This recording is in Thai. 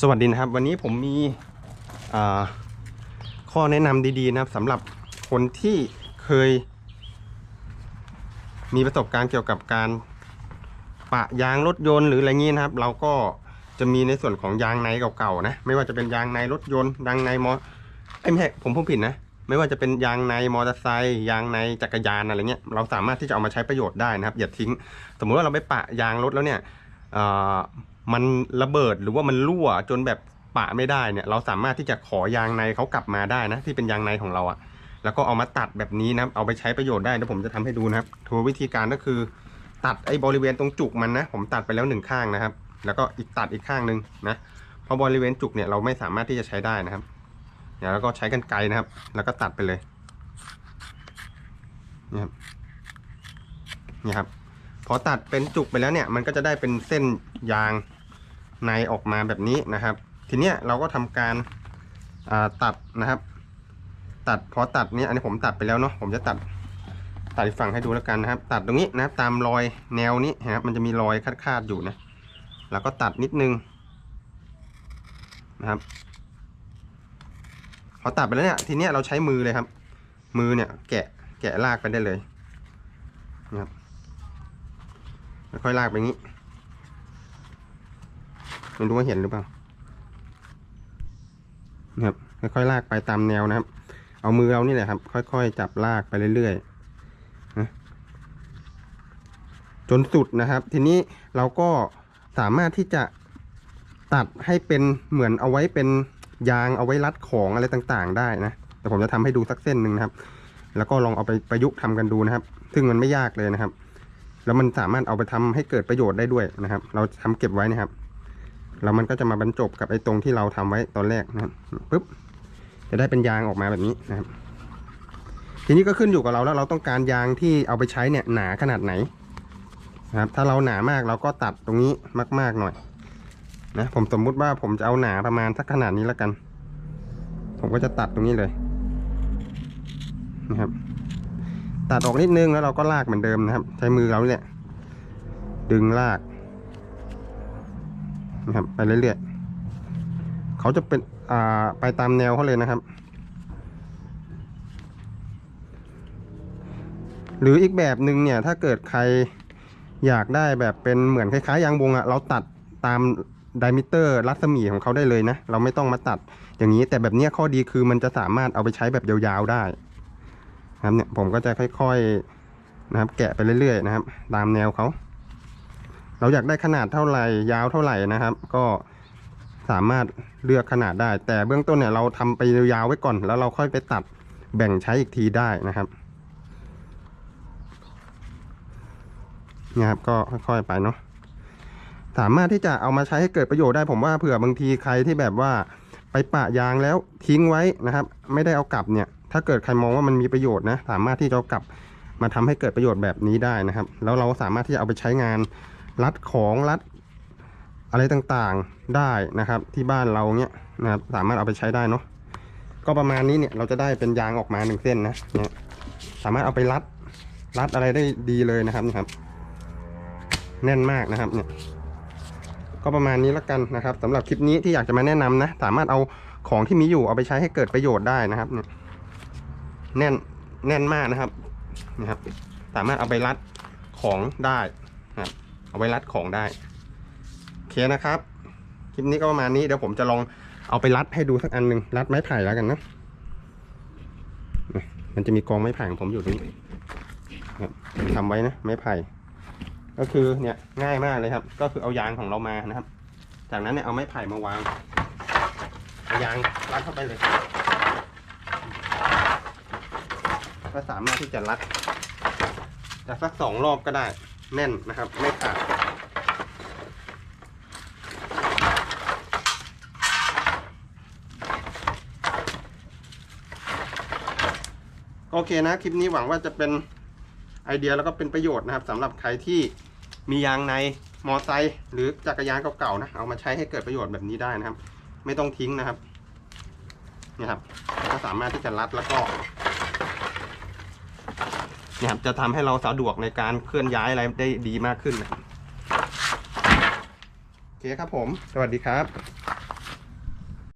สวัสดีนะครับ วันนี้ผมมีข้อแนะนำดีๆนะครับสำหรับคนที่เคย มีประสบการณ์เกี่ยวกับการปะยางรถยนต์หรืออะไรงี้นะครับ เราก็จะมีในส่วนของยางในเก่าๆนะ ไม่ว่าจะเป็นยางในรถยนต์ยางในมอเอ้ยไม่ใช่ผมพูดผิดนะ ไม่ว่าจะเป็นยางในมอเตอร์ไซค์ยางในจักรยานอะไรเงี้ยเราสามารถที่จะเอามาใช้ประโยชน์ได้นะครับอย่าทิ้ง สมมุติว่าเราไปปะยางรถแล้วเนี่ย มันระเบิดหรือว่ามันรั่วจนแบบปะไม่ได้เนี่ยเราสามารถที่จะขอยางในเขากลับมาได้นะ ที่เป็นยางในของเราอะแล้วก็เอามาตัดแบบนี้นะเอาไปใช้ประโยชน์ได้เดี๋ยวผมจะทำให้ดูนะครับทัววิธีการก็คือ ตัดไอ้บริเวณตรงจุกมันนะ ผมตัดไปแล้วหนึ่งข้างนะครับ แล้วก็อีกตัดอีกข้างหนึ่งนะเพราะบริเวณจุกเนี่ยเราไม่สามารถที่จะใช้ได้นะครับเดี๋ยวแล้วก็ใช้กันไกรนะครับ แล้วก็ตัดไปเลยนี่ครับนี่ครับพอตัดเป็นจุกไปแล้วเนี่ย มันก็จะได้เป็นเส้นยาง ในออกมาแบบนี้นะครับ ทีเนี้ยเราก็ทำการาตัดนะครับ ตัดพอตัดเนี้ยอันนี้ผมตัดไปแล้วเนาะผมจะตัดตัดอีกฝั่งให้ดูแล้วกันนะครับ ตัดตรงนี้นะครับตามรอยแนวนี้นะครับ มันจะมีรอยคาดๆอยู่นะแล้วก็ตัดนิดนึงนะครับพอตัดไปแล้วเนี่ย ทีเนี้ยเราใช้มือเลยครับ มือเนี่ย แกะแกะลากไปได้เลยนะครับค่อยลากไปงี้ ไม่รู้ว่าเห็นหรือเปล่านะครับค่อยๆลากไปตามแนวนะครับ เอามือเรานี่แหละครับ ค่อยๆจับลากไปเรื่อยๆจนสุดนะครับ ทีนี้เราก็สามารถที่จะตัดให้เป็นเหมือนเอาไว้เป็นยางเอาไว้รัดของอะไรต่างๆ ได้นะแต่ผมจะทำให้ดูสักเส้นหนึ่งนะครับ แล้วก็ลองเอาไปประยุกต์ทำกันดูนะครับ ซึ่งมันไม่ยากเลยนะครับ แล้วมันสามารถเอาไปทำให้เกิดประโยชน์ได้ด้วยนะครับ เราทำเก็บไว้นะครับ แล้วมันก็จะมาบรรจบกับไอ้ตรงที่เราทำไว้ตอนแรกนะครับปุ๊บจะได้เป็นยางออกมาแบบนี้นะครับ ทีนี้ก็ขึ้นอยู่กับเราแล้วเราต้องการยางที่เอาไปใช้เนี่ยหนาขนาดไหนนะครับ ถ้าเราหนามากเราก็ตัดตรงนี้มาก ๆหน่อยนะผมสมมุติว่าผมจะเอาหนาประมาณสักขนาดนี้แล้วกัน ผมก็จะตัดตรงนี้เลยนะครับ ตัดออกนิดนึงแล้วเราก็ลากเหมือนเดิมนะครับ ใช้มือเราเนี่ยดึงลาก นะครับไปเรื่อยๆเขาจะเป็นอ่าไปตามแนวเขาเลยนะครับ หรืออีกแบบหนึ่งเนี่ยถ้าเกิดใครอยากได้แบบเป็นเหมือนคล้ายๆยางวงอะเราตัดตามไดมิเตอร์รัศมีของเขาได้เลยนะ เราไม่ต้องมาตัดอย่างนี้แต่แบบนี้ข้อดีคือมันจะสามารถเอาไปใช้แบบยาวๆได้นะครับเนี่ยผมก็จะค่อยๆนะครับ แกะไปเรื่อยๆนะครับ ตามแนวเขา เราอยากได้ขนาดเท่าไหร่ยาวเท่าไหร่นะครับ ก็สามารถเลือกขนาดได้ แต่เบื้องต้นเนี่ยเราทำไปยาวไว้ก่อน แล้วเราค่อยไปตัดแบ่งใช้อีกทีได้นะครับเนี่ยครับก็ค่อยๆไปเนาะสามารถที่จะเอามาใช้ให้เกิดประโยชน์ได้ผมว่าเผื่อบางทีใครที่แบบว่าไปปะยางแล้วทิ้งไว้นะครับ ไม่ได้เอากลับเนี่ย ถ้าเกิดใครมองว่ามันมีประโยชน์นะ สามารถที่จะเอากลับมาทำให้เกิดประโยชน์แบบนี้ได้นะครับ แล้วเราสามารถที่จะเอาไปใช้งาน รัดของรัดอะไรต่างๆได้นะครับ ที่บ้านเราเนี่ยนะครับสามารถเอาไปใช้ได้เนาะก็ประมาณนี้เนี่ยเราจะได้เป็นยางออกมาหนึ่งเส้นนะเนี่ยสามารถเอาไปรัดรัดอะไรได้ดีเลยนะครับนี่ครับ แน่นมากนะครับเนี่ยก็ประมาณนี้ล้วกันนะครับสำหรับคลิปนี้ที่อยากจะมาแนะนำนะ สามารถเอาของที่มีอยู่เอาไปใช้ให้เกิดประโยชน์ได้นะครับเนี่ยแน่นแน่นมากนะครับนะครับ สามารถเอาไปรัดของได้นะครับ เอาไปรัดของได้โอเคนะครับ คลิปนี้ก็ประมาณนี้เดี๋ยวผมจะลองเอาไปรัดให้ดูสักอันหนึ่งรัดไม้ไผ่แล้วกันนะมันจะมีกองไม้ไผ่ของผมอยู่ตรงนี้ครับทำไว้นะไม้ไผ่ ก็คือเนี่ยง่ายมากเลยครับ ก็คือเอายางของเรามานะครับ จากนั้นเนี่ยเอาไม้ไผ่มาวางเอายางรัดเข้าไปเลยก็สามารถที่จะรัดจะสักสองรอบก็ได้ แน่นนะครับ ไม่ขาด โอเคนะคลิปนี้หวังว่าจะเป็นไอเดียแล้วก็เป็นประโยชน์นะครับสำหรับใครที่มียางในมอไซค์หรือจักรยานเก่าๆนะเอามาใช้ให้เกิดประโยชน์แบบนี้ได้นะครับ ไม่ต้องทิ้งนะครับนี่ครับก็สามารถที่จะรัดแล้วก็เนี่ยครับจะทำให้เราสะดวกในการเคลื่อนย้ายอะไรได้ดีมากขึ้นนะโอเคครับผม สวัสดีครับ